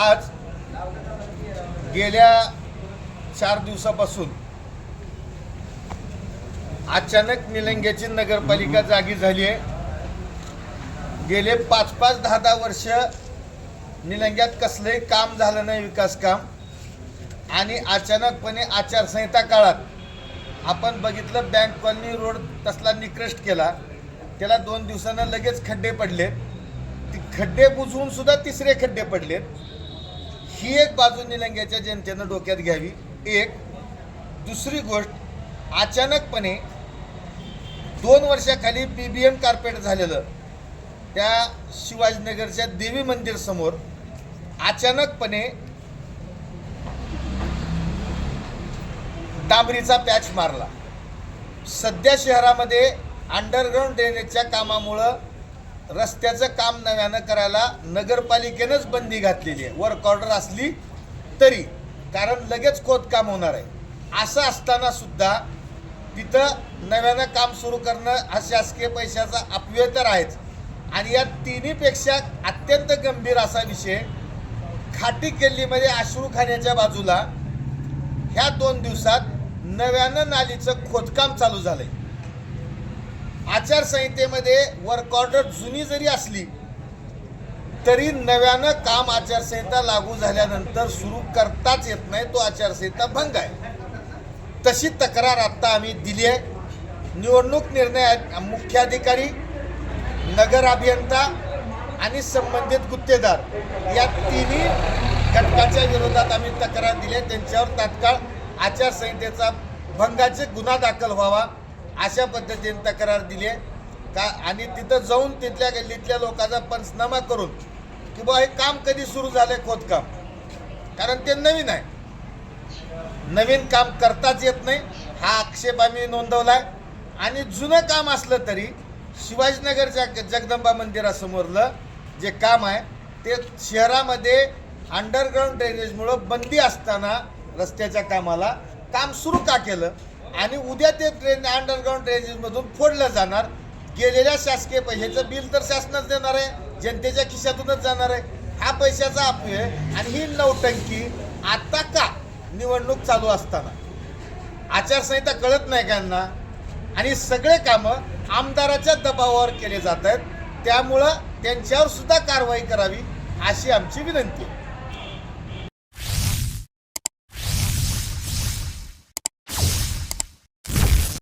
आज गेल्या चार दिवसापासून अचानक निलंग्याची नगरपालिका जागी झाली आहे. गेले पाच पाच दहा दहा वर्ष निलंग्यात कसलंही काम झालं नाही विकास काम. आणि अचानकपणे आचारसंहिता काळात आपण बघितलं बँक कॉलनी रोड तसला निकृष्ट केला. त्याला दोन दिवसानं लगेच खड्डे पडले. ती खड्डे बुजवून सुद्धा तिसरे खड्डे पडलेत. ही एक बाजू निलंग्याच्या जनतेनं डोक्यात घ्यावी. एक. दुसरी गोष्ट अचानकपणे दोन वर्षाखाली बी बी एम कार्पेट झालेलं त्या शिवाजीनगरच्या देवी मंदिर समोर अचानकपणे डांबरीचा पॅच मारला. सध्या शहरामध्ये अंडरग्राऊंड ड्रेनेजच्या कामामुळं रस्त्याचं काम नव्यानं करायला नगरपालिकेनंच बंदी घातलेली आहे. वर्क ऑर्डर असली तरी. कारण लगेच खोदकाम होणार आहे. असं असताना सुद्धा तिथं नव्यानं काम सुरू करणं हा शासकीय पैशाचा अपव्यय तर आहेच. आणि या तिन्हीपेक्षा अत्यंत गंभीर असा विषय खाटी केल्लीमध्ये अश्रूखान्याच्या बाजूला ह्या दोन दिवसात नव्यानं नालीचं खोदकाम चालू झालं आहे आचारसंहितेमध्ये वर्क ऑर्डर जुनी जरी असली तरी नव्यानं काम आचारसंहिता लागू झाल्यानंतर सुरू करताच येत नाही तो आचारसंहिता भंग आहे. तशी तक्रार आत्ता आम्ही दिली आहे. निवडणूक निर्णय मुख्याधिकारी नगर अभियंता आणि संबंधित गुत्तेदार या तिन्ही घटकाच्या विरोधात आम्ही तक्रार दिली आहे. त्यांच्यावर तात्काळ आचारसंहितेचा भंगाचे गुन्हा दाखल व्हावा. अशा पद्धतीने तक्रार दिली आहे. का आणि तिथं जाऊन तिथल्या गल्लीतल्या लोकांचा पंचनामा करून की बुवा हे काम कधी सुरू झालं आहे खोदकाम? कारण ते नवीन आहे. नवीन काम करताच येत नाही. हा आक्षेप आम्ही नोंदवला आहे. आणि जुनं काम असलं तरी शिवाजीनगरच्या जगदंबा मंदिरासमोरलं जे काम आहे ते शहरामध्ये अंडरग्राऊंड ड्रेनेजमुळं बंदी असताना रस्त्याच्या कामाला काम सुरू का केलं? आणि उद्या ते ट्रेन अंडरग्राऊंड ड्रेनेजमधून फोडलं जाणार. गेलेल्या शासकीय पैशाचं बिल तर शासनच देणार आहे जनतेच्या खिशातूनच जाणार आहे. हा पैशाचा अपव्यय आणि ही नौटंकी आता का निवडणूक चालू असताना? आचारसंहिता कळत नाही त्यांना आणि सगळे कामं आमदाराच्या दबावावर केले जात आहेत. त्यामुळं त्यांच्यावर सुद्धा कारवाई करावी अशी आमची विनंती आहे.